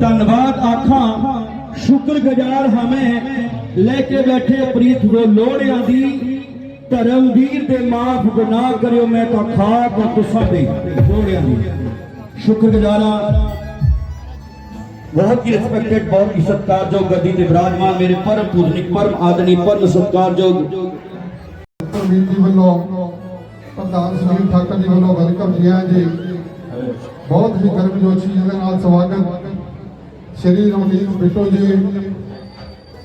ਧੰਨਵਾਦ ਆਖਾਂ, ਸ਼ੁਕਰਗੁਜ਼ਾਰ ਹਮੇ ਲੈ ਕੇ ਬੈਠੇ ਪ੍ਰੀਤ ਦੇ ਲੋੜਿਆਂ ਦੀ। ਧਰਮਵੀਰ ਦੇ ਮਾਫ ਗੁਨਾਹ ਕਰਿਓ, ਮੈਂ ਤਾਂ ਖਾਕ ਤੁਸਾਂ ਦੇ ਲੋੜਿਆਂ ਦੀ। ਸ਼ੁਕਰਗੁਜ਼ਾਰਾਂ, ਬਹੁਤ ਹੀ ਰਿਸਪੈਕਟਡ ਬਹੁਤ ਹੀ ਸਤਿਕਾਰਯੋਗ, ਗੱਦੀ ਤੇ ਵਿਰਾਜਮਾਨ ਮੇਰੇ ਪਰਮ ਪੂਜਨਿਕ ਪਰਮ ਆਦਰਣੀ ਪਰਮ ਸਤਿਕਾਰਯੋਗ। ਵੀਰ ਜੀ ਵੱਲੋਂ ਪ੍ਰਧਾਨ ਸੁਨੀਲ ਠਾਕਰ ਜੀ ਵੱਲੋਂ ਵੈਲਕਮ ਜੀ ਆਇਆਂ ਜੀ ਬਹੁਤ ਹੀ ਗਰਮਜੋਸ਼ੀ ਦੇ ਨਾਲ ਸਵਾਗਤ। ਸ਼੍ਰੀ ਰਮਨੀਤ ਬਿੱਟੂ ਜੀ,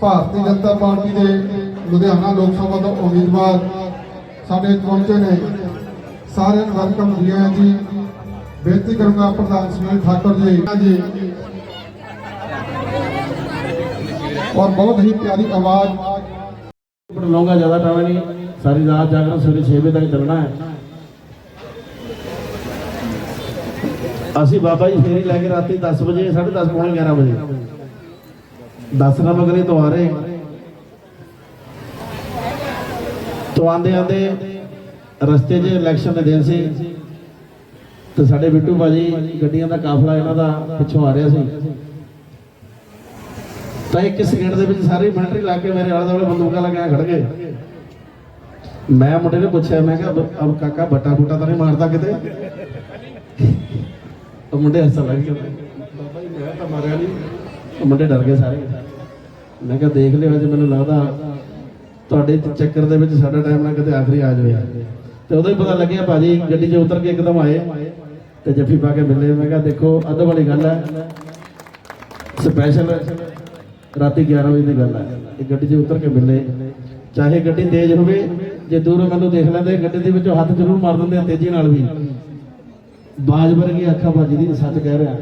ਭਾਰਤੀ ਜਨਤਾ ਪਾਰਟੀ ਦੇ ਲੁਧਿਆਣਾ ਲੋਕ ਸਭਾ ਤੋਂ ਉਮੀਦਵਾਰ ਸਾਡੇ ਪਹੁੰਚੇ ਨੇ। ਸਾਰਿਆਂ ਨੂੰ ਵੈਲਕਮ ਜੀ ਜੀ। ਬੇਨਤੀ ਕਰੂੰਗਾ ਪ੍ਰਧਾਨ ਸੁਨੀਲ ਠਾਕੁਰ ਜੀ। ਜੀ। ਔਰ ਬਹੁਤ ਹੀ ਪਿਆਰੀ ਆਵਾਜ਼। ਪਰ ਜ਼ਿਆਦਾ ਟਾਈਮ ਨਹੀਂ ਸਾਰੀ ਰਾਤ ਜਾਗਣਾ, ਸਵੇਰੇ 6 ਵਜੇ ਤੱਕ ਚੱਲਣਾ ਹੈ। ਅਸੀਂ ਬਾਬਾ ਜੀ ਫੇਰੀ ਲੈ ਕੇ ਰਾਤੀ 10 ਵਜੇ 10:30 ਪੌਣੇ 11 ਵਜੇ। 10 ਨਾ ਮਗਰੇ ਤੋਂ ਆ ਰਹੇ। ਤੋਂ ਆਂਦੇ ਆਂਦੇ ਰਸਤੇ 'ਚ ਇਲੈਕਸ਼ਨ ਦੇ ਦਿਨ ਸੀ। ਤੇ ਸਾਡੇ ਬਿੱਟੂ ਭਾਜੀ ਗੱਡੀਆਂ ਦਾ ਕਾਫਲਾ ਇਹਨਾਂ ਦਾ ਪਿੱਛੋਂ ਆ ਰਿਹਾ ਸੀ। ਤਾਂ ਇੱਕ ਸਕਿੰਟ ਦੇ ਵਿੱਚ ਸਾਰੇ ਮਿਲਟਰੀ ਲਾ ਕੇ ਮੇਰੇ ਆਲੇ ਦੁਆਲੇ ਬੰਦੂਕਾਂ ਲਗਾ ਖੜ ਗਏ। ਮੈਂ ਮੁੰਡੇ ਨੂੰ ਪੁੱਛਿਆ, ਮੈਂ ਕਿਹਾ ਅਬ ਕਾਕਾ, ਬੱਟਾ ਬੂਟਾ ਤਾਂ ਨਹੀਂ ਮਾਰਦਾ ਕਿਤੇ? ਉਹ ਮੁੰਡੇ ਹੱਸਣ ਲੱਗ ਗਏ। ਬਾਬਾ ਜੀ ਮੈਂ ਤਾਂ ਮਾਰਿਆ ਨਹੀਂ ਉਹ ਮੁੰਡੇ ਡਰ ਗਏ ਸਾਰੇ। ਮੈਂ ਕਿਹਾ ਦੇਖ ਲਿਓ ਅੱਜ ਮੈਨੂੰ ਲੱਗਦਾ ਤੁਹਾਡੇ ਚੱਕਰ ਦੇ ਵਿੱਚ ਸਾਡਾ ਟਾਈਮ ਨਾ ਕਿਤੇ ਆਖਰੀ ਆ ਜਾਵੇ। ਤੇ ਉਦੋਂ ਹੀ ਪਤਾ ਲੱਗਿਆ ਭਾਜੀ ਗੱਡੀ 'ਚ ਉਤਰ ਕੇ ਇੱਕਦਮ ਆਏ ਤੇ ਜੱਫੀ ਪਾ ਕੇ ਮਿਲੇ। ਮੈਂ ਕਿਹਾ ਦੇਖੋ ਅੱਧ ਵਾਲੀ ਗੱਲ ਹੈ। ਸਪੈਸ਼ਲ ਰਾਤੀ 11 ਵਜੇ ਦੀ ਗੱਲ ਹੈ। ਇਹ ਗੱਡੀ 'ਚ ਉਤਰ ਕੇ ਮਿਲੇ। ਚਾਹੇ ਗੱਡੀ ਤੇਜ਼ ਹੋਵੇ ਜੇ ਦੂਰੋਂ ਮੈਨੂੰ ਦੇਖ ਲੈਂਦੇ ਗੱਡੀ ਦੇ ਵਿੱਚੋਂ ਹੱਥ ਜ਼ਰੂਰ ਮਾਰ ਦਿੰਦੇ ਆ ਤੇਜ਼ੀ ਨਾਲ ਵੀ। ਬਾਜ ਵਰਗੀ ਅੱਖਾਂ ਭਾਜੀ ਦੀ ਸੱਚ ਕਹਿ ਰਿਹਾ।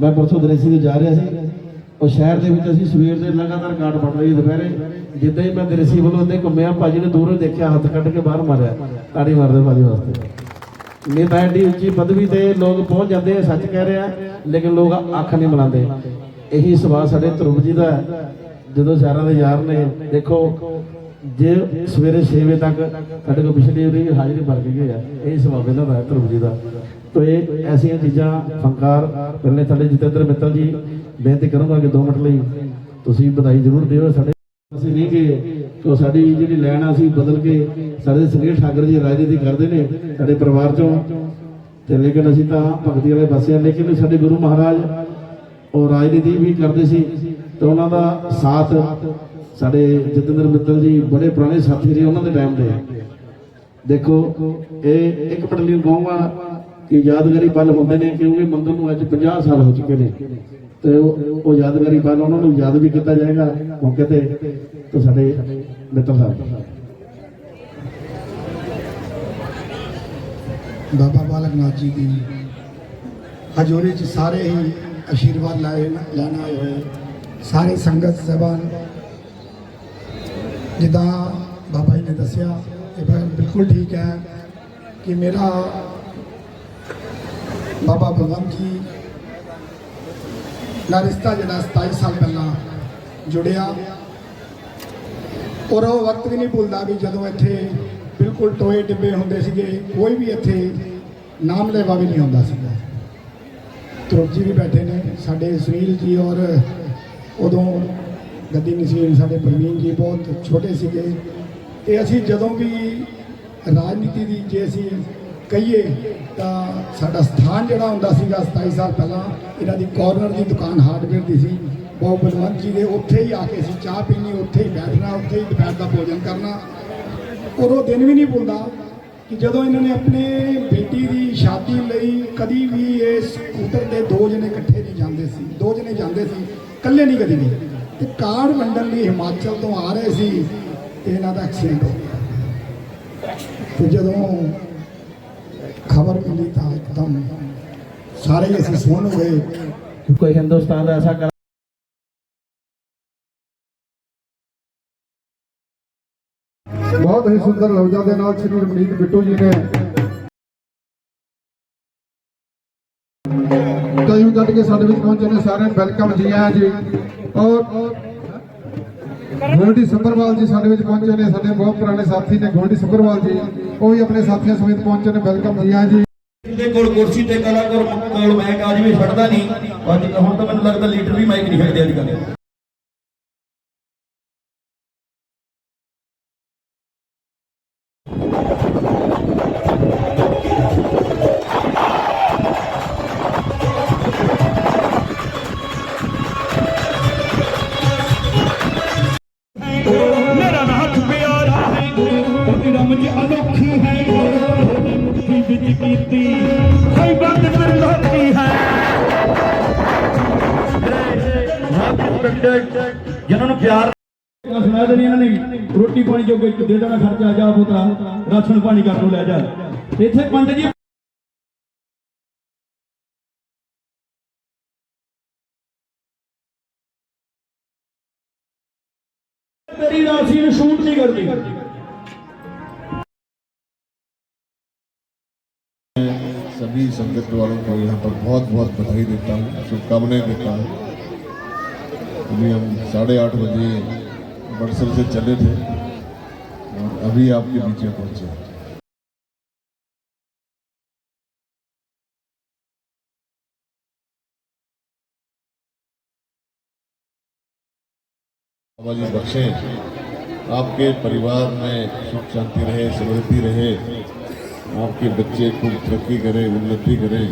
ਮੈਂ ਪਰਸੋਂ ਦਰੇਸੀ ਤੋਂ ਜਾ ਰਿਹਾ ਸੀ। ਉਹ ਸ਼ਹਿਰ ਦੇ ਵਿੱਚ ਅਸੀਂ ਸਵੇਰ ਦੇ ਲਗਾਤਾਰ ਕਾਟ ਪੜ ਰਹੀ ਦੁਪਹਿਰੇ। ਜਿੱਦਾਂ ਹੀ ਮੈਂ ਦਰੇਸੀ ਵੱਲੋਂ ਅੱਧੇ ਘੁੰਮਿਆ, ਭਾਜੀ ਨੇ ਦੂਰੋਂ ਦੇਖਿਆ, ਹੱਥ ਕੱਢ ਕੇ ਬਾਹਰ ਮਾਰਿਆ। ਤਾੜੀ ਮਾਰਦੇ ਭਾਜੀ ਵਾਸਤੇ। ਨਹੀਂ ਤਾਂ ਐਡੀ ਉੱਚੀ ਪਦਵੀ ਤੇ ਲੋਕ ਪਹੁੰਚ ਜਾਂਦੇ ਆ, ਸੱਚ ਕਹਿ ਰਿਹਾ। ਲੇਕਿਨ ਲੋਕ ਅੱਖ ਨਹੀਂ ਮਿਲਾਉਂਦੇ। ਇਹੀ ਸੁਭਾਅ ਸਾਡੇ ਧਰੁਵ ਜੀ ਦਾ ਹੈ। ਜਦੋਂ ਸ਼ਹਿਰਾਂ ਦੇ ਯਾਰ ਨੇ, ਦੇਖੋ, ਜੇ ਸਵੇਰੇ 6 ਵਜੇ ਤੱਕ ਸਾਡੇ ਕੋਲ ਪਿਛਲੀ ਵਾਰੀ ਹਾਜ਼ਰੀ ਭਰ ਕੇ ਗਏ ਆ, ਇਹ ਸੁਭਾਅ ਇਹਨਾਂ ਦਾ ਹੈ ਧਰੁਵ ਜੀ ਦਾ। ਤੋ ਇਹ ਐਸੀਆਂ ਚੀਜ਼ਾਂ ਫੰਕਾਰ ਪਹਿਲੇ ਸਾਡੇ ਜਤਿੰਦਰ ਮਿੱਤਲ ਜੀ, ਬੇਨਤੀ ਕਰੂੰਗਾ ਕਿ 2 ਮਿੰਟ ਲਈ ਤੁਸੀਂ ਵਧਾਈ ਜ਼ਰੂਰ ਦਿਓ ਸਾਡੇ ਅਸੀਂ ਨਹੀਂ ਕਿ ਕਿ ਸਾਡੀ ਜਿਹੜੀ ਲੈਣ ਆ ਅਸੀਂ ਬਦਲ ਕੇ ਸਾਡੇ ਸੁਨੀਲ ਠਾਕਰ ਜੀ ਰਾਜਨੀਤੀ ਕਰਦੇ ਨੇ ਸਾਡੇ ਪਰਿਵਾਰ ਚੋਂ। ਤੇ ਲੇਕਿਨ ਅਸੀਂ ਤਾਂ ਭਗਤੀ ਵਾਲੇ ਪਾਸੇ ਆ ਲੇਕਿਨ ਸਾਡੇ ਗੁਰੂ ਮਹਾਰਾਜ ਉਹ ਰਾਜਨੀਤੀ ਵੀ ਕਰਦੇ ਸੀ, ਤੇ ਉਹਨਾਂ ਦਾ ਸਾਥ ਸਾਡੇ ਜਤਿੰਦਰ ਮਿੱਤਲ ਜੀ ਬੜੇ ਪੁਰਾਣੇ ਸਾਥੀ ਰਹੇ ਉਹਨਾਂ ਦੇ ਟਾਈਮ ਦੇ ਦੇਖੋ, ਇਹ ਇੱਕ ਮਿੰਟ ਲਈ ਕਹੂੰਗਾ ਕਿ ਯਾਦਗਾਰੀ ਪਲ ਹੁੰਦੇ ਨੇ ਕਿਉਂਕਿ ਮੰਦਰ ਨੂੰ ਅੱਜ 50 ਸਾਲ ਹੋ ਚੁੱਕੇ ਨੇ। ਤੇ ਉਹ ਯਾਦਗਾਰੀ ਪਲ ਉਹਨਾਂ ਨੂੰ ਯਾਦ ਵੀ ਕੀਤਾ ਜਾਏਗਾ ਮੌਕੇ ਤੇ। ਤੇ ਸਾਡੇ ਮਿੱਤਰ ਸਾਹਿਬ। ਬਾਬਾ ਬਾਲਕ ਨਾਥ ਜੀ ਦੀ ਹਜ਼ੂਰੀ 'ਚ ਸਾਰੇ ਹੀ ਆਸ਼ੀਰਵਾਦ ਲਾਏ ਲੈਣਾ ਆਏ ਹੋਏ। ਸਾਰੇ ਸੰਗਤ ਸਹਿਬਾਨ। ਜਿੱਦਾਂ ਬਾਬਾ ਜੀ ਨੇ ਦੱਸਿਆ, ਇਹ ਬਿਲਕੁਲ ਠੀਕ ਹੈ ਕਿ ਮੇਰਾ ਬਾਬਾ ਬਲਵੰਤ ਜੀ ਦਾ ਰਿਸ਼ਤਾ ਜਿਹੜਾ 27 ਸਾਲ ਪਹਿਲਾਂ ਜੁੜਿਆ। ਔਰ ਉਹ ਵਕਤ ਵੀ ਨਹੀਂ ਭੁੱਲਦਾ ਵੀ ਜਦੋਂ ਇੱਥੇ ਬਿਲਕੁਲ ਟੋਏ ਡਿੱਬੇ ਹੁੰਦੇ ਸੀਗੇ, ਕੋਈ ਵੀ ਇੱਥੇ ਨਾਮ ਲੈਵਾ ਵੀ ਨਹੀਂ ਹੁੰਦਾ ਸੀਗਾ। ਧਰੁਵ ਜੀ ਵੀ ਬੈਠੇ ਨੇ, ਸਾਡੇ ਸੁਨੀਲ ਜੀ ਔਰ ਉਦੋਂ ਗੱਦੀ ਨਸੀਬ ਸਾਡੇ ਪ੍ਰਵੀਨ ਜੀ ਬਹੁਤ ਛੋਟੇ ਸੀਗੇ। ਤੇ ਅਸੀਂ ਜਦੋਂ ਵੀ ਰਾਜਨੀਤੀ ਦੀ ਜੇ ਅਸੀਂ ਕਹੀਏ ਤਾਂ ਸਾਡਾ ਸਥਾਨ ਜਿਹੜਾ ਹੁੰਦਾ ਸੀਗਾ 27 ਸਾਲ ਪਹਿਲਾਂ, ਇਹਨਾਂ ਦੀ ਕਾਰਨਰ ਦੀ ਦੁਕਾਨ ਹਾਰਡਵੇਅਰ ਦੀ ਸੀ। ਬਾਬੂ ਬਲਵੰਤ ਜੀ ਦੇ ਉੱਥੇ ਹੀ ਆ ਕੇ ਅਸੀਂ ਚਾਹ ਪੀਣੀ, ਉੱਥੇ ਹੀ ਬੈਠਣਾ, ਉੱਥੇ ਹੀ ਦੁਪਹਿਰ ਦਾ ਭੋਜਨ ਕਰਨਾ। ਔਰ ਉਹ ਦਿਨ ਵੀ ਨਹੀਂ ਭੁੱਲਦਾ ਕਿ ਜਦੋਂ ਇਹਨਾਂ ਨੇ ਆਪਣੇ ਬੇਟੀ ਦੀ ਸ਼ਾਦੀ ਲਈ ਕਦੀ ਵੀ ਇਹ ਸਕੂਟਰ ਦੇ ਦੋ ਜਣੇ ਇਕੱਠੇ ਨਹੀਂ ਜਾਂਦੇ ਸੀ, ਦੋ ਜਣੇ ਜਾਂਦੇ ਸੀ, ਇਕੱਲੇ ਨਹੀਂ ਕਦੀ ਵੀ। ਤੇ ਕਾਰਡ ਵੰਡਣ ਲਈ ਹਿਮਾਚਲ ਤੋਂ ਆ ਰਹੇ ਸੀ, ਤੇ ਇਹਨਾਂ ਦਾ ਐਕਸੀਡੈਂਟ ਹੋ ਗਿਆ। ਤੇ ਜਦੋਂ ਖਬਰ ਮਿਲੀ ਤਾਂ ਇੱਕਦਮ ਸਾਰੇ ਹੀ ਅਸੀਂ ਸੁਣ ਹੋਏ ਕਿ ਕੋਈ ਹਿੰਦੁਸਤਾਨ ਦਾ ਐਸਾ ਬਹੁਤ ਹੀ ਸੁੰਦਰ ਲਫ਼ਜ਼ਾਂ ਦੇ ਨਾਲ ਸ਼੍ਰੀ ਰਮਨੀਤ ਬਿੱਟੂ ਜੀ ਨੇ ਟਾਈਮ ਕੱਢ ਕੇ ਸਾਡੇ ਵਿੱਚ ਪਹੁੰਚੇ ਨੇ ਸਾਰਿਆਂ ਨੂੰ ਵੈਲਕਮ ਜੀ ਆਇਆਂ ਜੀ ਔਰ ਗੋਲਡੀ ਸੱਭਰਵਾਲ ਜੀ ਸਾਡੇ ਵਿੱਚ ਪਹੁੰਚੇ ਨੇ, ਸਾਡੇ ਬਹੁਤ ਪੁਰਾਣੇ ਸਾਥੀ ਨੇ ਗੋਲਡੀ ਸੱਭਰਵਾਲ ਜੀ। ਉਹ ਵੀ ਆਪਣੇ ਸਾਥੀਆਂ ਸਮੇਤ ਪਹੁੰਚੇ ਨੇ, ਵੈਲਕਮ ਜੀ ਆਇਆਂ ਜੀ। ਦੇ ਕੋਲ ਕੁਰਸੀ ਤੇ ਕਲਾਕਾਰ ਕੋਲ ਮੈਂ ਅੱਜ ਵੀ ਛੱਡਦਾ ਨਹੀਂ। ਅੱਜ ਹੁਣ ਤਾਂ ਮੈਨੂੰ ਲੱਗਦਾ ਲੀਡਰ ਵੀ ਮਾਈਕ ਨਹੀਂ ਖੜਦੇ ਅੱਜ ਕੱਲ੍ਹ। ਸੁਣਾ ਦੇਣੀ ਇਹਨਾਂ ਨੇ ਰੋਟੀ ਪਾਣੀ ਜੋ ਕੋਈ ਦੇ ਦੇਣਾ ਖਰਚਾ ਜਾ ਪੁੱਤਰਾ ਰਾਸ਼ਨ ਪਾਣੀ ਕਰ ਲੋ ਲੈ ਜਾ ਤੇ ਇੱਥੇ ਪੰਡਤ ਜੀ ਤੇਰੀ ਰਾਸ਼ੀ ਨੂੰ ਸ਼ੂਟ ਨਹੀਂ ਕਰਦੀ सभी संगत वालों को यहाँ पर बहुत बहुत बधाई देता हूँ शुभकामनाएं देता हूँ अभी हम साढ़े आठ बजे बड़सर से चले थे और अभी आपके बीच में पहुँचे बाबा जी बख्शें। आपके परिवार में सुख शांति रहे, समृद्धि रहे, आपके बच्चे खूब तरक्की करें, उन्नति करें।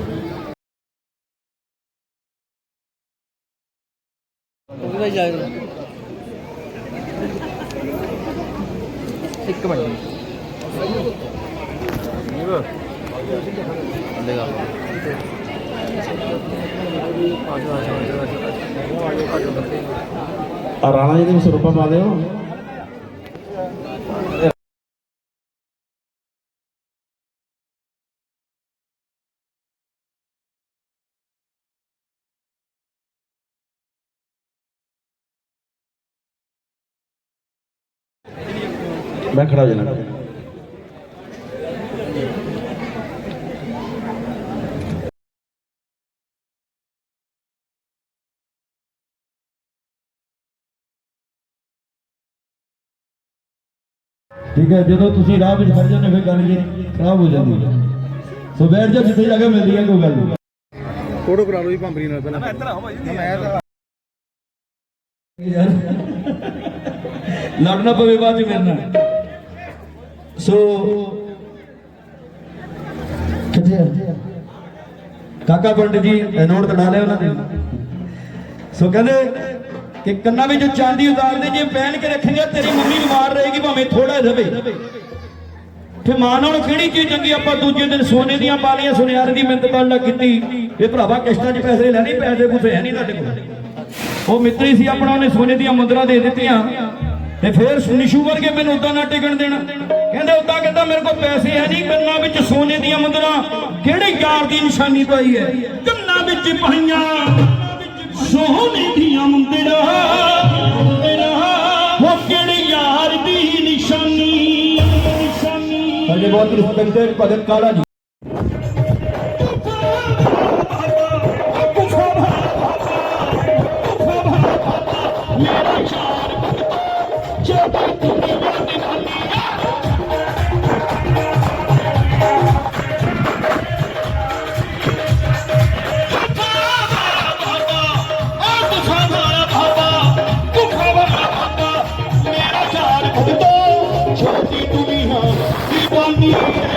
ਇੱਕ 잠깐만요. 이거 내가 ताराणा जी स्वरूप माधे ਮੈਂ ਖੜਾ ਹੋ ਜਾਣਾ। ਠੀਕ ਹੈ ਜਦੋਂ ਤੁਸੀਂ ਰਾਹ ਵਿੱਚ ਖੜ ਜਾਂਦੇ ਫਿਰ ਗੱਲ ਜੀ ਖਰਾਬ ਹੋ ਜਾਂਦੀ ਹੈ ਸੋ ਬੈਠ ਜਾ ਜਿੱਥੇ ਜਗ੍ਹਾ ਮਿਲਦੀ ਹੈ ਕੋਈ ਗੱਲ ਨਹੀਂ। ਫੋਟੋ ਕਰਾ ਲਓ ਜੀ ਭੰਬਰੀ ਨਾਲ ਪਹਿਲਾਂ। ਯਾਰ ਲੜਨਾ ਪਵੇ ਬਾਅਦ ਚ ਮੇਰੇ ਨਾਲ। ਸੋ ਕਿੱਥੇ ਆ? ਕਾਕਾ ਪੰਡਿਤ ਜੀ ਨੋਟ ਕਢਾ ਲਿਆ ਉਹਨਾਂ ਨੇ। ਸੋ ਕਹਿੰਦੇ ਕਿ ਕੰਨਾਂ ਵਿੱਚ ਚਾਂਦੀ ਉਤਾਰਦੇ, ਜੇ ਪਹਿਨ ਕੇ ਰੱਖेंगे ਤੇਰੀ ਮੰਮੀ ਬਿਮਾਰ ਰਹੇਗੀ, ਭਾਵੇਂ ਥੋੜਾ ਰਵੇ। ਤੇ ਮਾਂ ਨਾਲ ਕਿਹੜੀ ਚੀਜ਼ ਚੰਗੀ, ਆਪਾਂ ਦੂਜੇ ਦਿਨ ਸੋਨੇ ਦੀਆਂ ਪਾਲੀਆਂ, ਸੁਨਿਆਰੇ ਦੀ ਮਿੰਤ ਕਰਨ ਲੱਗ ਕੀਤੀ। ਇਹ ਭਰਾਵਾ, ਕਿਸ਼ਤਾਂ 'ਚ ਪੈਸੇ ਲੈਣੇ, ਪੈਸੇ ਪੂਸੇ ਹੈ ਨਹੀਂ ਤੁਹਾਡੇ ਕੋਲ। ਉਹ ਮਿੱਤਰੀ ਸੀ ਆਪਣਾ, ਉਹਨੇ ਸੋਨੇ ਦੀਆਂ ਮੁੰਦਰਾਂ ਦੇ ਦਿੱਤੀਆਂ। ਤੇ ਫੇਰ ਨਿਸ਼ੂ ਵਰਗੇ ਮੈਨੂੰ ਉਦਾਂ ਨਾ ਟਿਕਣ ਦੇਣਾ। ਕਹਿੰਦੇ ਉਦਾਂ ਕਹਿੰਦਾ ਮੇਰੇ ਕੋਲ ਪੈਸੇ ਹੈ ਨਹੀਂ, ਕੰਨਾਂ ਵਿੱਚ ਸੋਨੇ ਦੀਆਂ ਮੁੰਦਰਾਂ, ਕਿਹੜੇ ਯਾਰ ਦੀ ਨਿਸ਼ਾਨੀ ਪਾਈ ਹੈ? ਕੰਨਾਂ ਵਿੱਚ ਪਾਈਆਂ, ਸੋਨੇ ਦੀਆਂ ਮੁੰਦਰਾ ਹੋ ਕਿਹੜੇ ਯਾਰ ਦੀ ਨਿਸ਼ਾਨੀ ਨਿਸ਼ਾਨੀ। ਸਾਡੇ ਬਹੁਤ ਰਿਸਪੈਕਟਡ ਭਗਤ ਕਾਲਾ ਦੀਵਾਨੀ ਉਹਨੇ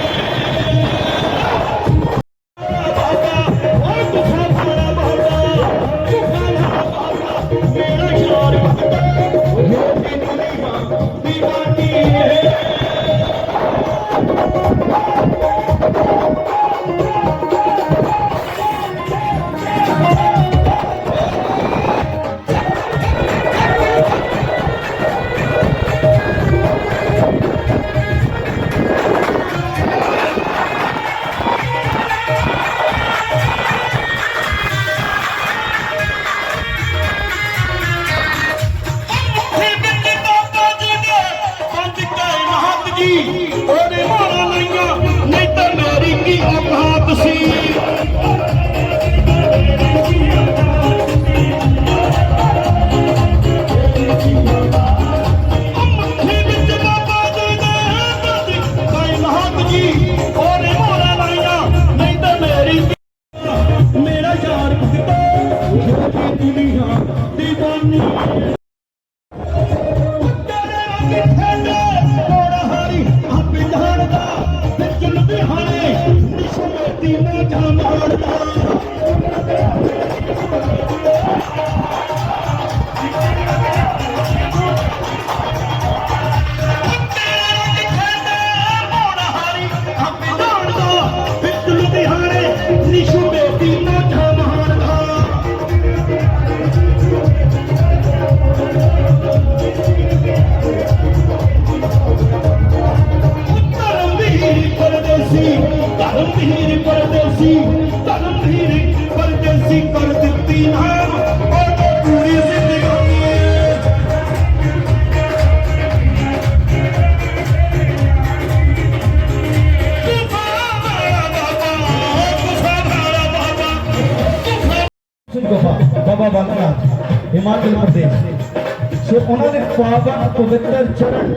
ਬਾਬਾ ਬਾਲਕਨਾਥ ਹਿਮਾਚਲ ਪ੍ਰਦੇਸ਼। ਸੋ ਉਹਨਾਂ ਦੇ ਪਾਵਨ ਪਵਿੱਤਰ ਚਰਨ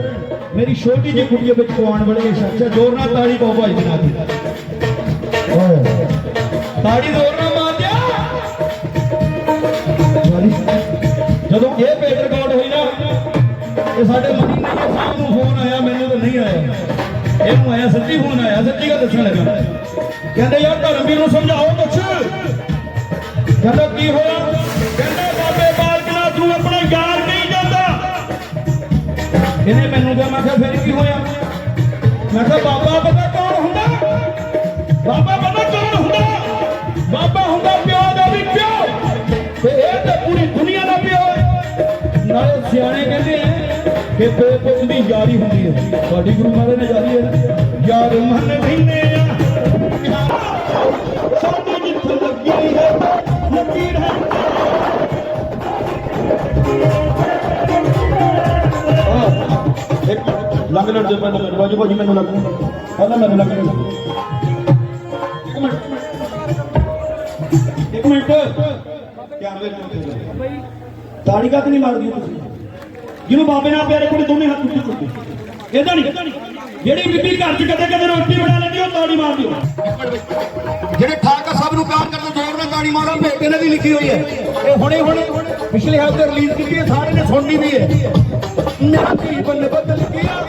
ਮੇਰੀ ਛੋਟੀ ਜਿਹੀ ਕੁੜੀ ਵਿੱਚ ਪਵਾਉਣ ਵਾਲੇ ਇਸ ਜ਼ੋਰ ਨਾਲ ਤਾੜੀ ਪਾਓ ਭਾਈ ਬਣਾ ਤਾੜੀ ਜ਼ੋਰ ਨਾਲ ਮਾਰ ਦਿਆ। ਜਦੋਂ ਇਹ ਪੇਟ ਰਿਕਾਰਡ ਹੋਈ ਨਾ, ਇਹ ਸਾਡੇ ਮਨੀ ਨਹੀਂ ਸਾਹਿਬ ਨੂੰ ਫੋਨ ਆਇਆ, ਮੈਨੂੰ ਤਾਂ ਨਹੀਂ ਆਇਆ। ਇਹਨੂੰ ਆਇਆ ਸੱਚੀ ਫੋਨ ਆਇਆ ਸੱਚੀ ਗੱਲ ਦੱਸਣ ਲੱਗਾ। ਕਹਿੰਦੇ, ਯਾਰ ਧਰਮਵੀਰ ਨੂੰ ਸਮਝਾਓ ਕੁਛ। ਕਹਿੰਦਾ, ਕੀ ਹੋਇਆ? ਮੈਂ ਕਿਹਾ, ਬਾਬਾ ਪਤਾ ਕੌਣ ਹੁੰਦਾ? ਬਾਬਾ ਪਤਾ ਕੌਣ ਹੁੰਦਾ? ਬਾਬਾ ਹੁੰਦਾ ਪਿਓ ਦਾ ਵੀ ਪਿਓ। ਤੇ ਇਹ ਤਾਂ ਪੂਰੀ ਦੁਨੀਆ ਦਾ ਪਿਓ ਨਾਲੇ ਸਿਆਣੇ ਕਹਿੰਦੇ ਆ ਕਿ ਦੋ ਦੀ ਯਾਰੀ ਹੁੰਦੀ ਹੈ। ਸਾਡੀ ਗੁਰੂ ਮਹਾਰਾਜ ਨੇ ਯਾਰੀ ਹੈ ਯਾਰ ਮਨ ਲੈਨੇ ਆ। ਸਾਡੀ ਜਿੱਥੇ ਲੱਗੀ ਹੈ ਲੱਗੀ ਹੈ। ਇੱਕ ਮਿੰਟ, ਲੰਘ ਲੈਣ ਦੇ ਮੈਨੂੰ ਰਾਜੂ ਭਾਜੀ ਮੈਨੂੰ ਲੱਗੂ ਕਹਿੰਦਾ ਮੈਨੂੰ ਲੱਗ ਇੱਕ ਮਿੰਟ। ਇੱਕ ਮਿੰਟ। ਕੈਮਰੇ ਨੂੰ। ਤਾੜੀ ਕਾ ਨਹੀਂ ਮਾਰਦੀ ਤੁਸੀਂ? ਜਿਹਨੂੰ ਬਾਬੇ ਨਾਲ ਪਿਆਰੇ ਕੋਲੇ ਦੋਨੇ ਹੱਥ ਉੱਤੇ ਚੁੱਕੇ ਇਹਦਾ ਨਹੀਂ। ਜਿਹੜੀ ਬੀਬੀ ਘਰ 'ਚ ਕਦੇ ਕਦੇ ਰੋਟੀ ਬਣਾ ਲੈਂਦੀ ਉਹ ਤਾੜੀ ਮਾਰਦੀ ਜਿਹੜੇ ਠਾਕਰ ਸਾਹਿਬ ਨੂੰ ਪਿਆਰ ਕਰਦੇ ਜ਼ੋਰ ਨਾਲ ਤਾੜੀ ਮਾਰੋ ਬੇਟੇ ਨੇ ਵੀ ਲਿਖੀ ਹੋਈ ਹੈ। ਇਹ ਹੁਣੇ ਹੁਣੇ ਪਿਛਲੇ ਹਫ਼ਤੇ ਰਿਲੀਜ਼ ਕੀਤੀ ਹੈ ਸਾਰੇ ਨੇ ਸੁਣਨੀ ਵੀ ਹੈ। ਨਾ ਜੀਵਨ ਬਦਲ ਗਿਆ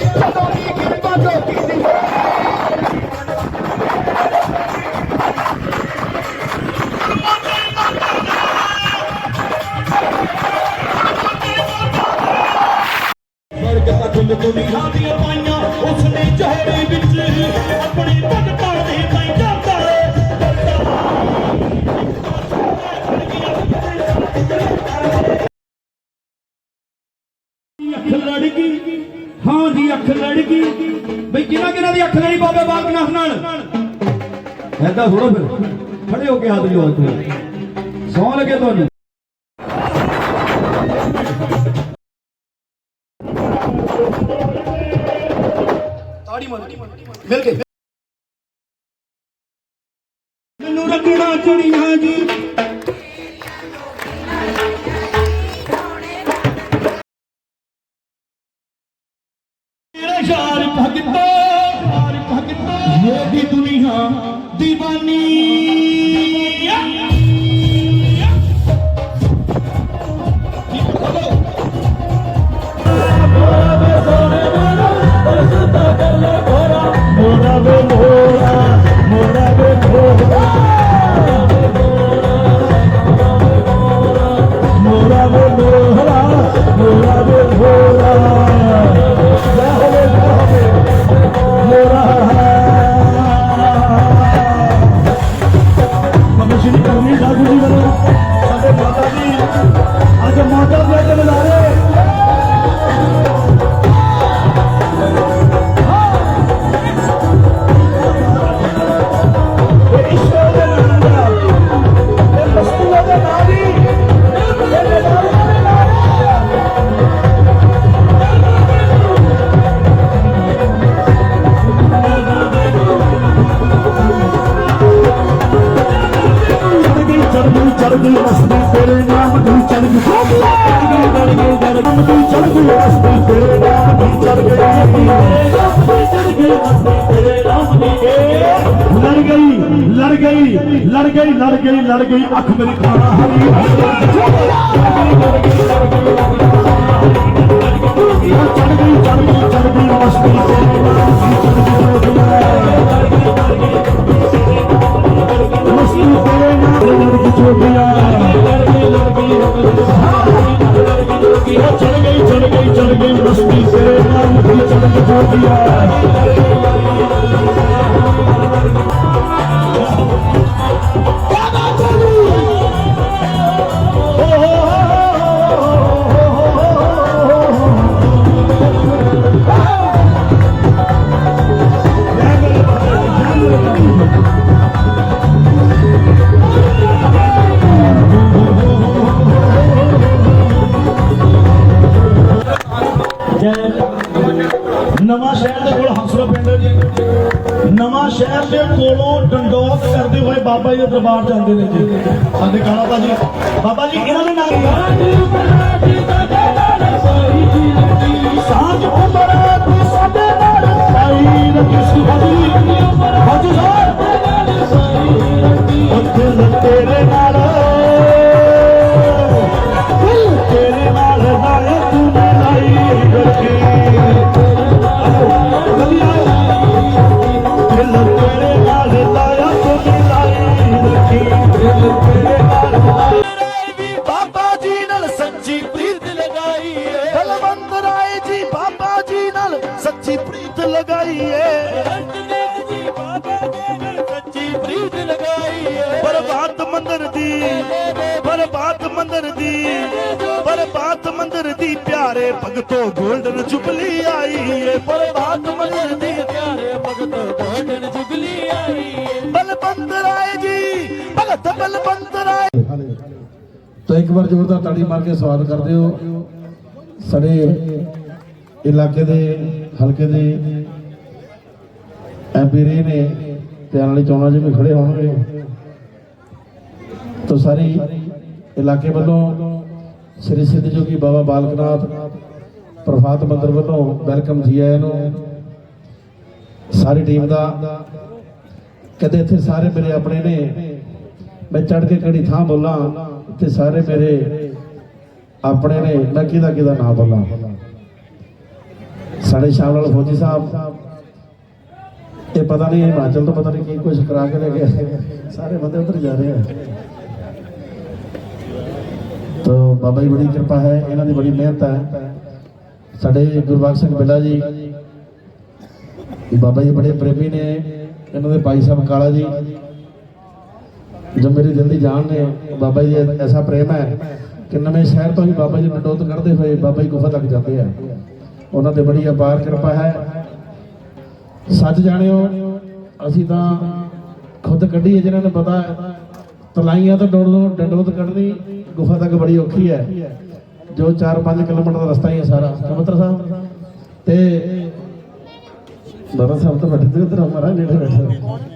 ਤਾੜੀ ਮਾਰੋ ਮਿਲ ਕੇ ਮੈਨੂੰ ਰੰਗਣਾ ਚੜੀਆਂ ਜੀ ਗਈ ਲੜ ਗਈ ਅੱਖ ਮੇਰੀ ਤਾਂ ਇੱਕ ਵਾਰ ਜ਼ੋਰਦਾਰ ਤਾੜੀ ਮਾਰ ਕੇ ਸਵਾਗਤ ਕਰਦੇ ਹੋ ਸਾਡੇ ਇਲਾਕੇ ਦੇ ਹਲਕੇ ਦੇ ਐਮਪੀ ਰਹੇ ਨੇ ਤੇ ਆਉਣ ਵਾਲੀ ਚੋਣਾਂ 'ਚ ਵੀ ਖੜੇ ਹੋਣਗੇ। ਤਾਂ ਸਾਰੀ ਇਲਾਕੇ ਵੱਲੋਂ ਸ੍ਰੀ ਸਿੱਧ ਜੋਗੀ ਬਾਬਾ ਬਾਲਕਨਾਥ, ਪ੍ਰਭਾਤ ਮੰਦਰ ਵੱਲੋਂ ਵੈਲਕਮ ਜੀ ਆਇਆਂ ਨੂੰ। ਸਾਰੀ ਟੀਮ ਦਾ। ਕਦੇ ਇੱਥੇ ਸਾਰੇ ਮੇਰੇ ਆਪਣੇ ਨੇ। ਮੈਂ ਚੜ ਕੇ ਕਿਹੜੀ ਥਾਂ ਬੋਲਾਂ ਤੇ ਸਾਰੇ ਮੇਰੇ ਆਪਣੇ ਨੇ, ਮੈਂ ਕਿਹਦਾ ਕਿਹਦਾ ਨਾਂ ਬੋਲਾਂ? ਸਾਡੇ ਸ਼ਾਮਲ ਫੌਜੀ ਸਾਹਿਬ, ਇਹ ਪਤਾ ਨਹੀਂ, ਹਿਮਾਚਲ ਤੋਂ ਪਤਾ ਨਹੀਂ ਕੀ ਕੁਝ ਕਰਾ ਕੇ ਲੈ ਗਏ। ਸਾਰੇ ਬੰਦੇ ਉਧਰ ਜਾ ਰਹੇ ਆ। ਤੋ ਬਾਬਾ ਜੀ ਬੜੀ ਕਿਰਪਾ ਹੈ, ਇਹਨਾਂ ਦੀ ਬੜੀ ਮਿਹਨਤ ਹੈ। ਸਾਡੇ ਗੁਰਬਖਸ਼ ਸਿੰਘ ਬਿੱਲਾ ਜੀ, ਬਾਬਾ ਜੀ ਬੜੇ ਪ੍ਰੇਮੀ ਨੇ, ਇਹਨਾਂ ਦੇ ਭਾਈ ਸਾਹਿਬ ਕਾਲਾ ਜੀ। ਜੋ ਮੇਰੇ ਦਿਲ ਦੀ ਜਾਨ ਨੇ, ਬਾਬਾ ਜੀ, ਐਸਾ ਪ੍ਰੇਮ ਹੈ ਕਿ ਨਵੇਂ ਸ਼ਹਿਰ ਤੋਂ ਹੀ ਬਾਬਾ ਜੀ ਨਡੋਤ ਕਰਦੇ ਹੋਏ ਬਾਬਾ ਜੀ ਗੁਫਾ ਤੱਕ ਜਾਂਦੇ ਆ। ਉਹਨਾਂ ਤੇ ਬੜੀ ਅਪਾਰ ਕਿਰਪਾ ਹੈ। ਸੱਚ ਜਾਣਿਓ, ਅਸੀਂ ਤਾਂ ਖੁਦ ਕੱਢੀ ਹੈ ਜਿਨ੍ਹਾਂ ਨੂੰ ਪਤਾ ਤਲਾਈਆਂ ਤੋਂ ਡੋੜੋਂ ਡੰਡੋਤ ਕੱਢਣੀ ਗੁਫਾ ਤੱਕ ਬੜੀ ਔਖੀ ਹੈ। ਜੋ 4-5 ਕਿਲੋਮੀਟਰ ਦਾ ਰਸਤਾ ਹੀ ਹੈ ਸਾਰਾ ਕਮਤਰ ਸਾਹਿਬ। ਤੇ ਬਾਬਾ ਸਾਹਿਬ ਤਾਂ ਬੈਠੇ ਤੇ ਉਧਰ ਹਮਾਰਾ ਨੇੜੇ ਬੈਠੇ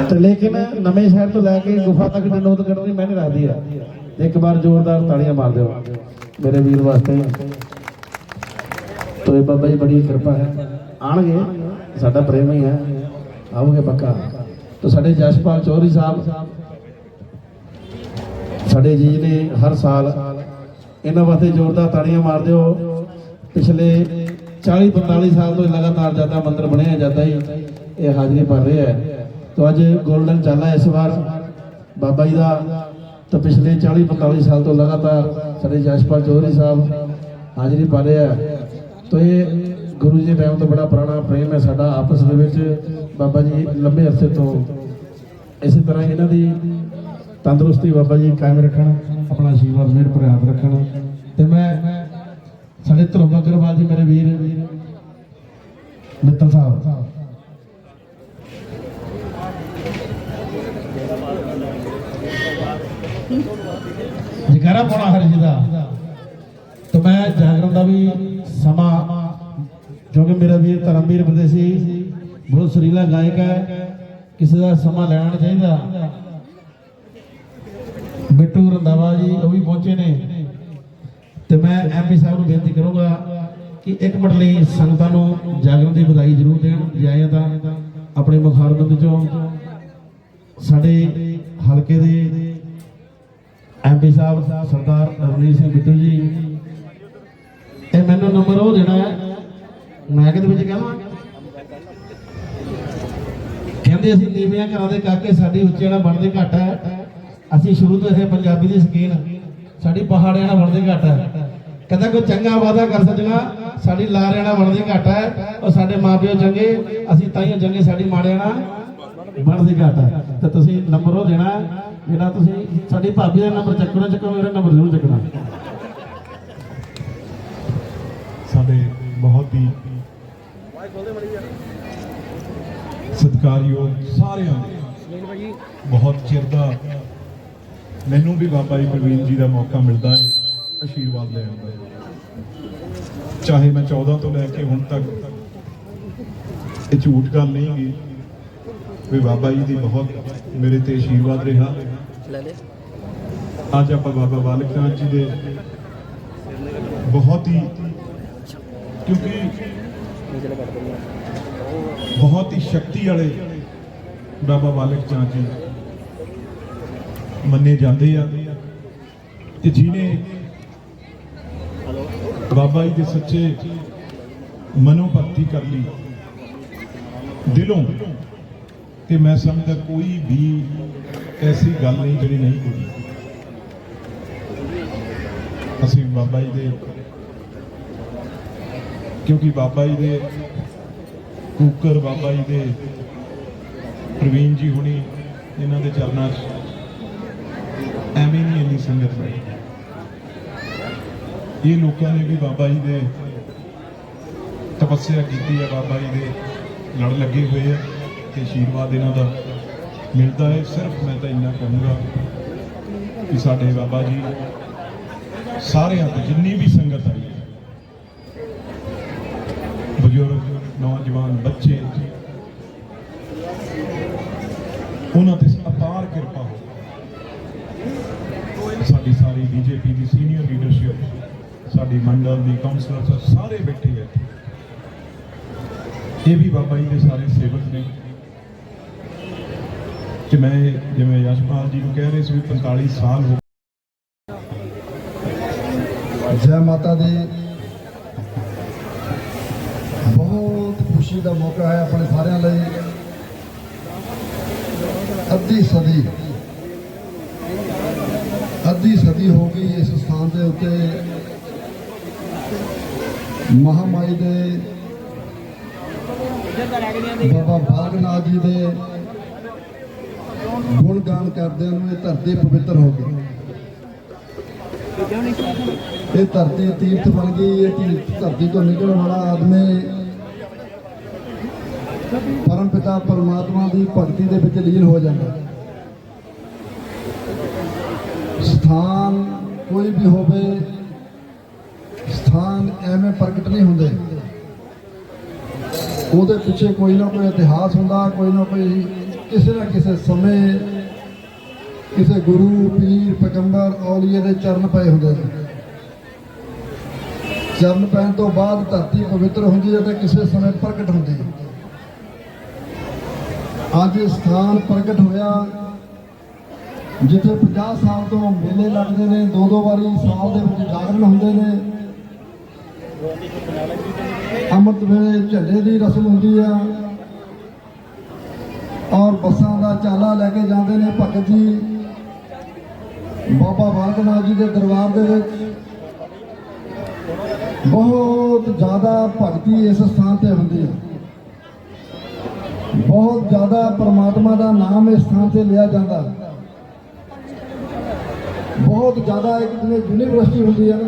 ਤੇ ਲੇਕਿਨ ਨਵੇਂ ਸ਼ਹਿਰ ਤੋਂ ਲੈ ਕੇ ਗੁਫਾ ਤੱਕ ਡੰਡੋਤ ਕਰਨੀ ਮੈਨੇ ਰੱਖਦੀ ਹੈ ਇੱਕ ਵਾਰ ਜ਼ੋਰਦਾਰ ਤਾੜੀਆਂ ਮਾਰ ਦਿਓ, ਮੇਰੇ ਵੀਰ ਵਾਸਤੇ। ਤੋਏ ਬਾਬਾ ਜੀ, ਬੜੀ ਕਿਰਪਾ ਹੈ। ਆਣਗੇ ਸਾਡਾ ਪ੍ਰੇਮ ਹੀ ਹੈ। ਆਉਗੇ ਪੱਕਾ। ਤੇ ਸਾਡੇ ਜਸ਼ਪਾਲ ਚੌਧਰੀ ਸਾਹਿਬ, ਸਾਡੇ ਜੀ ਨੇ ਹਰ ਸਾਲ ਇਹਨਾਂ ਵਾਸਤੇ ਜ਼ੋਰਦਾਰ ਤਾੜੀਆਂ ਮਾਰ ਦਿਓ। ਪਿਛਲੇ 40 45 ਸਾਲ ਤੋਂ ਲਗਾਤਾਰ ਜਾਂਦਾ ਮੰਦਿਰ ਬਣਿਆ ਜਾਂਦਾ ਹੀ ਇਹ ਹਾਜ਼ਰੀ ਭਰ ਰਿਹਾ ਹੈ। तो ਅੱਜ 골ਡਨ ਚਾਲਾ ਇਸ ਵਾਰ ਬਾਬਾ ਜੀ ਦਾ ਤਾਂ ਪਿਛਲੇ 40 45 ਸਾਲ ਤੋਂ ਲਗਾਤਾਰ ਸਾਡੇ ਜਸ਼ਪਾਲ ਚੌਧਰੀ ਸਾਹਿਬ ਹਾਜ਼ਰੀ ਪਾ ਰਹੇ ਆ। ਤੋ ਇਹ ਗੁਰੂ ਜੀ ਦੇ ਟਾਈਮ ਤੋਂ ਬੜਾ ਪੁਰਾਣਾ ਪ੍ਰੇਮ ਹੈ ਸਾਡਾ ਆਪਸ ਦੇ ਵਿੱਚ। ਬਾਬਾ ਜੀ ਲੰਬੇ ਅਰਸੇ ਤੋਂ ਇਸੇ ਤਰ੍ਹਾਂ ਇਹਨਾਂ ਦੀ ਤੰਦਰੁਸਤੀ ਬਾਬਾ ਜੀ ਕਾਇਮ ਰੱਖਣ, ਆਪਣਾ ਆਸ਼ੀਰਵਾਦ ਮਿਹਰ ਪ੍ਰਾਪਤ ਰੱਖਣ। ਤੇ ਮੈਂ ਸਾਡੇ ਧਰਮ ਅਗਰਵਾਲ ਜੀ, ਮੇਰੇ ਵੀਰ ਮਿੱਤਲ ਸਾਹਿਬ ਜਗਾਰਾ ਪਾਉਣਾ ਹਰ ਜੀ ਦਾ, ਤੇ ਮੈਂ ਜਾਗਰਣ ਦਾ ਵੀ ਸਮਾਂ ਜੋ ਕਿ ਮੇਰਾ ਵੀਰ ਧਰਮਵੀਰ ਵਿਦੇਸੀ, ਬਹੁਤ ਸੁਰੀਲਾ ਗਾਇਕ ਹੈ, ਕਿਸੇ ਦਾ ਸਮਾਂ ਲੈਣਾ ਚਾਹੀਦਾ। ਬਿੱਟੂ ਰੰਦਾਵਾ ਜੀ, ਉਹ ਵੀ ਪਹੁੰਚੇ ਨੇ। ਤੇ ਮੈਂ ਐਮਪੀ ਸਾਹਿਬ ਨੂੰ ਬੇਨਤੀ ਕਰੂੰਗਾ ਕਿ ਇੱਕ ਮਿੰਟ ਲਈ ਸੰਗਤਾਂ ਨੂੰ ਜਾਗਰਣ ਦੀ ਵਧਾਈ ਜ਼ਰੂਰ ਦੇਣ ਜਾਇਆ ਤਾਂ ਆਪਣੇ ਮੁਖਾਰਬੰਦ ਚੋਂ ਸਾਡੇ ਹਲਕੇ ਦੇ ਐਮਪੀ ਸਾਹਿਬ, ਸਰਦਾਰ ਰਵਨੀਤ ਸਿੰਘ ਬਿੱਟੂ ਜੀ। ਇਹ ਮੈਨੂੰ ਨੰਬਰ ਉਹ ਦੇਣਾ ਹੈ। ਮੈਂ ਕਿਹਦੇ ਵਿੱਚ ਕਹਾਂ? ਕਹਿੰਦੇ ਅਸੀਂ ਨੀਵੀਆਂ ਘਰਾਂ ਦੇ ਕਾਕੇ ਸਾਡੀ ਉੱਚੇ ਨਾਲ ਬਣਦੇ ਘੱਟ ਹੈ। ਅਸੀਂ ਸ਼ੁਰੂ ਤੋਂ ਇਥੇ ਪੰਜਾਬੀ ਦੀ ਸ਼ਕੀਨ ਸਾਡੀ ਪਹਾੜਿਆਂ ਨਾਲ ਬਣਦੇ ਘੱਟ ਹੈ। ਕਹਿੰਦਾ ਕੋਈ ਚੰਗਾ ਵਾਦਾ ਕਰ ਸਜਣਾ ਸਾਡੀ ਲਾਰਿਆਂ ਨਾਲ ਬਣਦੇ ਘੱਟ ਹੈ। ਉਹ ਸਾਡੇ ਮਾਪਿਓ ਚੰਗੇ, ਅਸੀਂ ਤਾਈਓ ਚੰਗੇ, ਸਾਡੀ ਮਾੜਿਆਂ ਨਾਲ ਬਣਦੇ ਘੱਟ ਹੈ। ਤੇ ਤੁਸੀਂ ਨੰਬਰ ਉਹ ਦੇਣਾ ਹੈ, ਜਿਹੜਾ ਤੁਸੀਂ ਸਾਡੀ ਭਾਬੀ ਦਾ ਨੰਬਰ ਚੱਕਣਾ ਚੱਕੋ ਮੇਰਾ ਨੰਬਰ ਜ਼ਰੂਰ ਚੱਕਣਾ। ਸਾਡੇ ਬਹੁਤ ਹੀ ਸਤਿਕਾਰਯੋਗ ਸਾਰਿਆਂ ਦੇ ਬਹੁਤ ਚਿਰ ਦਾ ਮੈਨੂੰ ਵੀ ਬਾਬਾ ਜੀ ਪ੍ਰਵੀਨ ਜੀ ਦਾ ਮੌਕਾ ਮਿਲਦਾ ਹੈ ਆਸ਼ੀਰਵਾਦ ਲੈਣ ਦਾ ਚਾਹੇ ਮੈਂ 14 ਤੋਂ ਲੈ ਕੇ ਹੁਣ ਤੱਕ ਇਹ ਝੂਠ ਗੱਲ ਨਹੀਂ ਗੀ ਵੀ ਬਾਬਾ ਜੀ ਦੀ ਬਹੁਤ ਮੇਰੇ ਤੇ ਆਸ਼ੀਰਵਾਦ ਰਿਹਾ। ਅੱਜ ਆਪਾਂ ਬਾਬਾ ਬਾਲਕ ਨਾਥ ਜੀ ਦੇ ਬਹੁਤ ਹੀ ਕਿਉਂਕਿ ਬਹੁਤ ਹੀ ਸ਼ਕਤੀ ਵਾਲੇ ਬਾਬਾ ਬਾਲਕ ਨਾਥ ਜੀ ਮੰਨੇ ਜਾਂਦੇ ਆ। ਤੇ ਜਿਹਨੇ ਬਾਬਾ ਜੀ ਦੇ ਸੱਚੇ ਮਨੋ ਭਗਤੀ ਕਰ ਲਈ, ਦਿਲੋਂ, ਤੇ ਮੈਂ ਸਮਝਦਾ ਕੋਈ ਵੀ ਐਸੀ ਗੱਲ ਨਹੀਂ ਜਿਹੜੀ ਨਹੀਂ ਹੋਈ। ਅਸੀਂ ਬਾਬਾ ਜੀ ਦੇ ਕਿਉਂਕਿ ਬਾਬਾ ਜੀ ਦੇ ਕੂਕਰ, ਬਾਬਾ ਜੀ ਦੇ ਪ੍ਰਵੀਨ ਜੀ ਹੁਣੀ ਇਹਨਾਂ ਦੇ ਚਰਨਾਂ 'ਚ ਐਵੇਂ ਨਹੀਂ ਇੰਨੀ ਸੰਗਤ ਬਣੀ ਇਹ ਲੋਕਾਂ ਨੇ ਵੀ ਬਾਬਾ ਜੀ ਦੇ ਤਪੱਸਿਆ ਕੀਤੀ ਹੈ, ਬਾਬਾ ਜੀ ਦੇ ਲੜ ਲੱਗੇ ਹੋਏ ਆ ਤੇ ਆਸ਼ੀਰਵਾਦ ਇਹਨਾਂ ਦਾ ਮਿਲਦਾ ਹੈ, ਸਿਰਫ ਮੈਂ ਤਾਂ ਇੰਨਾ ਕਹੂੰਗਾ ਕਿ ਸਾਡੇ ਬਾਬਾ ਜੀ, ਸਾਰਿਆਂ ਤੇ ਜਿੰਨੀ ਵੀ ਸੰਗਤ ਆਈ ਬਜ਼ੁਰਗ, ਨੌਜਵਾਨ, ਬੱਚੇ, ਉਹਨਾਂ ਤੇ ਅਪਾਰ ਕਿਰਪਾ ਹੋ। ਸਾਡੀ ਸਾਰੀ ਬੀਜੇਪੀ ਦੀ ਸੀਨੀਅਰ ਲੀਡਰਸ਼ਿਪ ਸਾਡੀ ਮੰਡਲ ਦੀ ਕਾਉਂਸਲਰ ਸਾਰੇ ਬੈਠੇ ਹੈ ਇਹ ਵੀ ਬਾਬਾ ਜੀ ਦੇ ਸਾਰੇ ਸੇਵਕ ਨੇ। ਕਿ ਮੈਂ ਜਿਵੇਂ ਯਸ਼ਪਾਲ ਜੀ ਨੂੰ ਕਹਿ ਰਹੇ ਸੀ ਵੀ 45 ਸਾਲ ਹੋ ਜੈ ਮਾਤਾ ਦੀ। ਬਹੁਤ ਖੁਸ਼ੀ ਦਾ ਮੌਕਾ ਹੈ ਆਪਣੇ ਸਾਰਿਆਂ ਲਈ। ਅੱਧੀ ਸਦੀ ਅੱਧੀ ਸਦੀ ਹੋ ਗਈ ਇਸ ਸਥਾਨ ਦੇ ਉੱਤੇ। ਮਹਾਮਾਈ ਦੇ ਬਾਬਾ ਬਾਗਨਾਥ ਜੀ ਦੇ ਗੁਣਗਾਨ ਕਰਦਿਆਂ ਨੂੰ ਇਹ ਧਰਤੀ ਪਵਿੱਤਰ ਹੋ ਗਈ। ਇਹ ਧਰਤੀ ਤੀਰਥ ਬਣ ਗਈ, ਇਹ ਤੀਰਥ ਧਰਤੀ ਤੋਂ ਨਿਕਲਣ ਵਾਲਾ ਆਦਮੀ ਪਰਮ ਪਿਤਾ ਪਰਮਾਤਮਾ ਦੀ ਭਗਤੀ ਦੇ ਵਿੱਚ ਲੀਨ ਹੋ ਜਾਂਦਾ। ਸਥਾਨ ਕੋਈ ਵੀ ਹੋਵੇ, ਸਥਾਨ ਐਵੇਂ ਪ੍ਰਗਟ ਨਹੀਂ ਹੁੰਦੇ। ਉਹਦੇ ਪਿੱਛੇ ਕੋਈ ਨਾ ਕੋਈ ਇਤਿਹਾਸ ਹੁੰਦਾ, ਕੋਈ ਨਾ ਕੋਈ ਕਿਸੇ ਨਾ ਕਿਸੇ ਸਮੇਂ ਕਿਸੇ ਗੁਰੂ ਪੀਰ ਪੈਗੰਬਰ ਔਲੀਏ ਦੇ ਚਰਨ ਪਏ ਹੁੰਦੇ ਨੇ ਚਰਨ ਪੈਣ ਤੋਂ ਬਾਅਦ ਧਰਤੀ ਪਵਿੱਤਰ ਹੁੰਦੀ ਹੈ ਤੇ ਕਿਸੇ ਸਮੇਂ ਪ੍ਰਗਟ ਹੁੰਦੀ ਹੈ। ਅੱਜ ਇਹ ਸਥਾਨ ਪ੍ਰਗਟ ਹੋਇਆ, ਜਿੱਥੇ 50 ਸਾਲ ਤੋਂ ਮੇਲੇ ਲੱਗਦੇ ਨੇ ਦੋ ਦੋ ਵਾਰੀ ਸਾਲ ਦੇ ਵਿੱਚ ਜਾਗਰਣ ਹੁੰਦੇ ਨੇ। ਅੰਮ੍ਰਿਤ ਵੇਲੇ ਝੰਡੇ ਦੀ ਰਸਮ ਹੁੰਦੀ ਆ। ਔਰ ਬੱਸਾਂ ਦਾ ਚਾਲਾ ਲੈ ਕੇ ਜਾਂਦੇ ਨੇ ਭਗਤ ਜੀ। ਬਾਬਾ ਬਾਲਕਨਾਥ ਜੀ ਦੇ ਦਰਬਾਰ ਦੇ ਵਿੱਚ। ਬਹੁਤ ਜ਼ਿਆਦਾ ਭਗਤੀ ਇਸ ਸਥਾਨ ਤੇ ਹੁੰਦੀ ਹੈ। ਬਹੁਤ ਜ਼ਿਆਦਾ ਪਰਮਾਤਮਾ ਦਾ ਨਾਮ ਇਸ ਸਥਾਨ ਤੇ ਲਿਆ ਜਾਂਦਾ ਬਹੁਤ ਜ਼ਿਆਦਾ ਇੱਕ ਜਿਵੇਂ ਯੂਨੀਵਰਸਿਟੀ ਹੁੰਦੀ ਹੈ।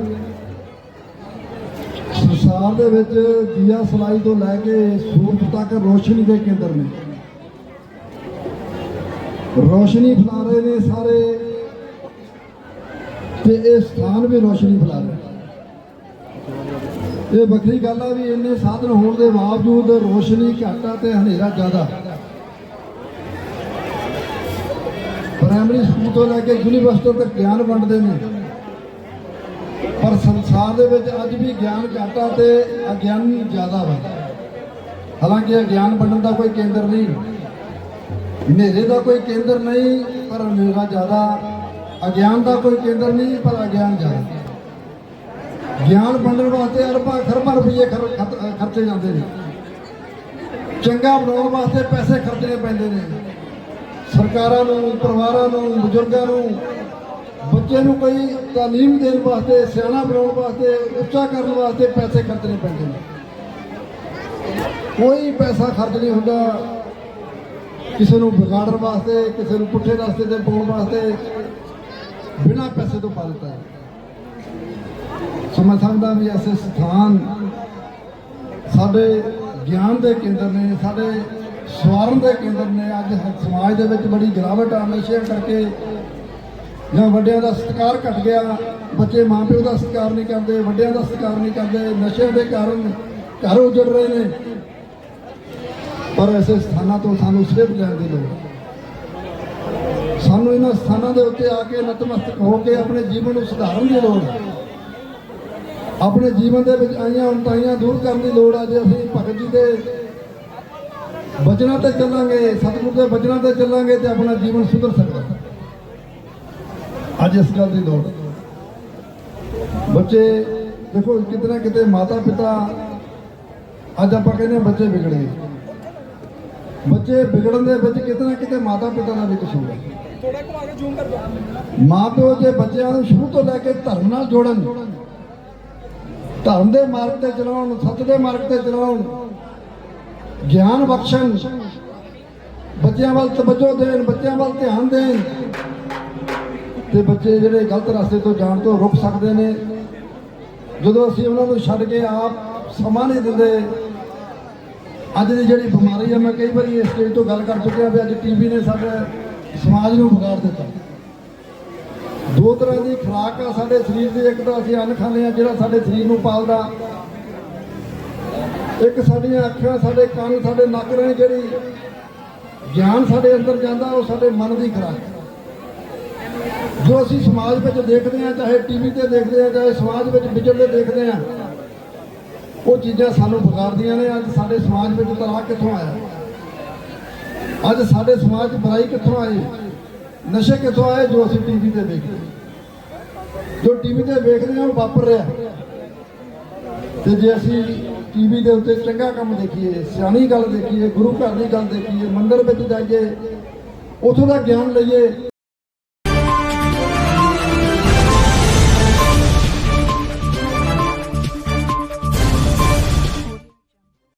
ਸੰਸਾਰ ਦੇ ਵਿੱਚ ਜ਼ੀਆ ਸਲਾਈ ਤੋਂ ਲੈ ਕੇ ਸੂਰਜ ਤੱਕ ਰੋਸ਼ਨੀ ਦੇ ਕੇਂਦਰ ਨੇ। ਰੋਸ਼ਨੀ ਫੈਲਾ ਰਹੇ ਨੇ ਸਾਰੇ। ਤੇ ਇਹ ਸਥਾਨ ਵੀ ਰੋਸ਼ਨੀ ਫੈਲਾ ਰਿਹਾ ਇਹ ਵੱਖਰੀ ਗੱਲ ਆ ਵੀ ਇੰਨੇ ਸਾਧਨ ਹੋਣ ਦੇ ਬਾਵਜੂਦ ਰੋਸ਼ਨੀ ਘੱਟ ਆ ਤੇ ਹਨੇਰਾ ਜ਼ਿਆਦਾ। ਪ੍ਰਾਇਮਰੀ ਸਕੂਲ ਤੋਂ ਲੈ ਕੇ ਯੂਨੀਵਰਸਿਟੀ ਤੱਕ ਗਿਆਨ ਵੰਡਦੇ ਨੇ। ਪਰ ਸੰਸਾਰ ਦੇ ਵਿੱਚ ਅੱਜ ਵੀ ਗਿਆਨ ਘੱਟ ਆ ਤੇ ਅਗਿਆਨੀ ਜ਼ਿਆਦਾ ਵਾ। ਹਾਲਾਂਕਿ ਗਿਆਨ ਵੰਡਣ ਦਾ ਕੋਈ ਕੇਂਦਰ ਨਹੀਂ। ਹਨੇਰੇ ਦਾ ਕੋਈ ਕੇਂਦਰ ਨਹੀਂ, ਪਰ ਹਨੇਰਾ ਜ਼ਿਆਦਾ, ਅਗਿਆਨ ਦਾ ਕੋਈ ਕੇਂਦਰ ਨਹੀਂ, ਪਰ ਅਗਿਆਨ ਜ਼ਿਆਦਾ। ਗਿਆਨ ਵੰਡਣ ਵਾਸਤੇ ਅਰਬਾਂ ਖਰਬਾਂ ਰੁਪਏ ਖਰ- ਖਰਚੇ ਜਾਂਦੇ ਨੇ। ਚੰਗਾ ਬਣਾਉਣ ਵਾਸਤੇ ਪੈਸੇ ਖਰਚਣੇ ਪੈਂਦੇ ਨੇ। ਸਰਕਾਰਾਂ ਨੂੰ, ਪਰਿਵਾਰਾਂ ਨੂੰ, ਬਜ਼ੁਰਗਾਂ ਨੂੰ, ਬੱਚੇ ਨੂੰ ਕੋਈ ਤਾਲੀਮ ਦੇਣ ਵਾਸਤੇ, ਸਿਆਣਾ ਬਣਾਉਣ ਵਾਸਤੇ, ਉੱਚਾ ਕਰਨ ਵਾਸਤੇ ਪੈਸੇ ਖਰਚਣੇ ਪੈਂਦੇ ਨੇ। ਕੋਈ ਪੈਸਾ ਖਰਚ ਨਹੀਂ ਹੁੰਦਾ। ਕਿਸੇ ਨੂੰ ਵਿਗਾੜਨ ਵਾਸਤੇ, ਕਿਸੇ ਨੂੰ ਪੁੱਠੇ ਰਸਤੇ ਤੇ ਪਾਉਣ ਵਾਸਤੇ ਬਿਨਾਂ ਪੈਸੇ ਤੋਂ ਪਾ ਦਿੱਤਾ ਹੈ। ਸੋ ਮੈਂ ਸਮਝਦਾ ਵੀ ਐਸੇ ਸਥਾਨ ਸਾਡੇ ਗਿਆਨ ਦੇ ਕੇਂਦਰ ਨੇ, ਸਾਡੇ ਸਵਾਰਨ ਦੇ ਕੇਂਦਰ ਨੇ, ਅੱਜ ਸਮਾਜ ਦੇ ਵਿੱਚ ਬੜੀ ਗਿਰਾਵਟ ਆ, ਨਸ਼ਿਆਂ ਕਰਕੇ ਜਾਂ ਵੱਡਿਆਂ ਦਾ ਸਤਿਕਾਰ ਘਟ ਗਿਆ, ਬੱਚੇ ਮਾਪਿਓ ਦਾ ਸਤਿਕਾਰ ਨਹੀਂ ਕਰਦੇ, ਵੱਡਿਆਂ ਦਾ ਸਤਿਕਾਰ ਨਹੀਂ ਕਰਦੇ, ਨਸ਼ਿਆਂ ਦੇ ਕਾਰਨ ਘਰ ਉਜੜ ਰਹੇ ਨੇ। ਪਰ ਐਸੇ ਸਥਾਨਾਂ ਤੋਂ ਸਾਨੂੰ ਸਿਰਫ ਲੈਣ ਦੀ ਲੋੜ ਹੈ। ਸਾਨੂੰ ਇਹਨਾਂ ਸਥਾਨਾਂ ਦੇ ਉੱਤੇ ਆ ਕੇ ਨਤਮਸਤਕ ਹੋ ਕੇ ਆਪਣੇ ਜੀਵਨ ਨੂੰ ਸੁਧਾਰਨ ਦੀ ਲੋੜ ਹੈ। ਆਪਣੇ ਜੀਵਨ ਦੇ ਵਿੱਚ ਆਈਆਂ ਉਲਟਾਈਆਂ ਦੂਰ ਕਰਨ ਦੀ ਲੋੜ ਹੈ। ਜੇ ਅਸੀਂ ਭਗਤ ਜੀ ਦੇ ਬਚਨਾਂ ਤੇ ਚੱਲਾਂਗੇ, ਸਤਿਗੁਰ ਦੇ ਬਚਨਾਂ ਤੇ ਚੱਲਾਂਗੇ ਤੇ ਆਪਣਾ ਜੀਵਨ ਸੁਧਰ ਸਕਦਾ ਅੱਜ ਇਸ ਗੱਲ ਦੀ ਲੋੜ ਬੱਚੇ, ਦੇਖੋ ਕਿਤੇ ਨਾ ਕਿਤੇ ਮਾਤਾ ਪਿਤਾ ਅੱਜ ਆਪਾਂ ਕਹਿੰਦੇ ਹਾਂ ਬੱਚੇ ਵਿਗੜ। ਗਏ ਬੱਚੇ ਵਿਗੜਨ ਦੇ ਵਿੱਚ ਕਿਤੇ ਨਾ ਕਿਤੇ ਮਾਤਾ ਪਿਤਾ ਦਾ ਵੀ ਕਸੂਰ ਹੈ। ਮਾਂ ਪਿਓ ਜੇ ਬੱਚਿਆਂ ਨੂੰ ਸ਼ੁਰੂ ਤੋਂ ਲੈ ਕੇ ਧਰਮ ਨਾਲ ਜੋੜਨ, ਧਰਮ ਦੇ ਮਾਰਗ ਤੇ ਚਲਾਉਣ, ਸੱਚ ਦੇ ਮਾਰਗ ਤੇ ਚਲਾਉਣ, ਗਿਆਨ ਬਖਸ਼ਣ, ਬੱਚਿਆਂ ਵੱਲ ਤਵੱਜੋ ਦੇਣ, ਬੱਚਿਆਂ ਵੱਲ ਧਿਆਨ ਦੇਣ, ਤੇ ਬੱਚੇ ਜਿਹੜੇ ਗਲਤ ਰਸਤੇ ਤੋਂ ਜਾਣ ਤੋਂ ਰੁਕ ਸਕਦੇ ਨੇ। ਜਦੋਂ ਅਸੀਂ ਉਹਨਾਂ ਨੂੰ ਛੱਡ ਕੇ ਆਪ ਸਮਾਂ ਨਹੀਂ ਦਿੰਦੇ ਅੱਜ ਦੀ ਜਿਹੜੀ ਬਿਮਾਰੀ ਹੈ ਮੈਂ ਕਈ ਵਾਰੀ ਇਸ ਸਟੇਜ ਤੋਂ ਗੱਲ ਕਰ ਚੁੱਕਿਆ ਵੀ ਅੱਜ ਟੀਵੀ ਨੇ ਸਾਡੇ ਸਮਾਜ ਨੂੰ ਵਿਗਾੜ ਦਿੱਤਾ। ਦੋ ਤਰ੍ਹਾਂ ਦੀ ਖੁਰਾਕ ਆ, ਸਾਡੇ ਸਰੀਰ ਦੀ, ਇੱਕ ਤਾਂ ਅਸੀਂ ਅੰਨ ਖਾਂਦੇ ਆ, ਜਿਹੜਾ ਸਾਡੇ ਸਰੀਰ ਨੂੰ ਪਾਲਦਾ। ਇੱਕ ਸਾਡੀਆਂ ਅੱਖਾਂ, ਸਾਡੇ ਕੰਨ, ਸਾਡੇ ਨੱਕ ਨੇ ਜਿਹੜੀ ਗਿਆਨ ਸਾਡੇ ਅੰਦਰ ਜਾਂਦਾ, ਉਹ ਸਾਡੇ ਮਨ ਦੀ ਖੁਰਾਕ ਜੋ ਅਸੀਂ ਸਮਾਜ ਵਿੱਚ ਦੇਖਦੇ ਹਾਂ ਚਾਹੇ ਟੀਵੀ ਤੇ ਦੇਖਦੇ ਹਾਂ ਚਾਹੇ ਸਮਾਜ ਵਿੱਚ ਵਿਚਰਦੇ ਦੇਖਦੇ ਹਾਂ ਉਹ ਚੀਜ਼ਾਂ ਸਾਨੂੰ ਵਿਗਾੜਦੀਆਂ ਨੇ, ਅੱਜ ਸਾਡੇ ਸਮਾਜ ਵਿੱਚ ਤਲਾਕ ਕਿੱਥੋਂ ਆਇਆ? ਅੱਜ ਸਾਡੇ ਸਮਾਜ 'ਚ ਬੁਰਾਈ ਕਿੱਥੋਂ ਆਈ? ਨਸ਼ੇ ਕਿੱਥੋਂ ਆਏ ਜੋ ਅਸੀਂ ਟੀਵੀ ਤੇ ਦੇਖਦੇ ਹਾਂ। ਜੋ ਟੀਵੀ ਤੇ ਵੇਖਦੇ ਹਾਂ, ਉਹ ਵਾਪਰ ਰਿਹਾ। ਤੇ ਜੇ ਅਸੀਂ ਟੀਵੀ ਦੇ ਉੱਤੇ ਚੰਗਾ ਕੰਮ ਦੇਖੀਏ, ਸਿਆਣੀ ਗੱਲ ਦੇਖੀਏ, ਗੁਰੂ ਘਰ ਦੀ ਗੱਲ ਦੇਖੀਏ, ਮੰਦਰ ਵਿੱਚ ਜਾਈਏ, ਉਥੋਂ ਦਾ ਗਿਆਨ ਲਈਏ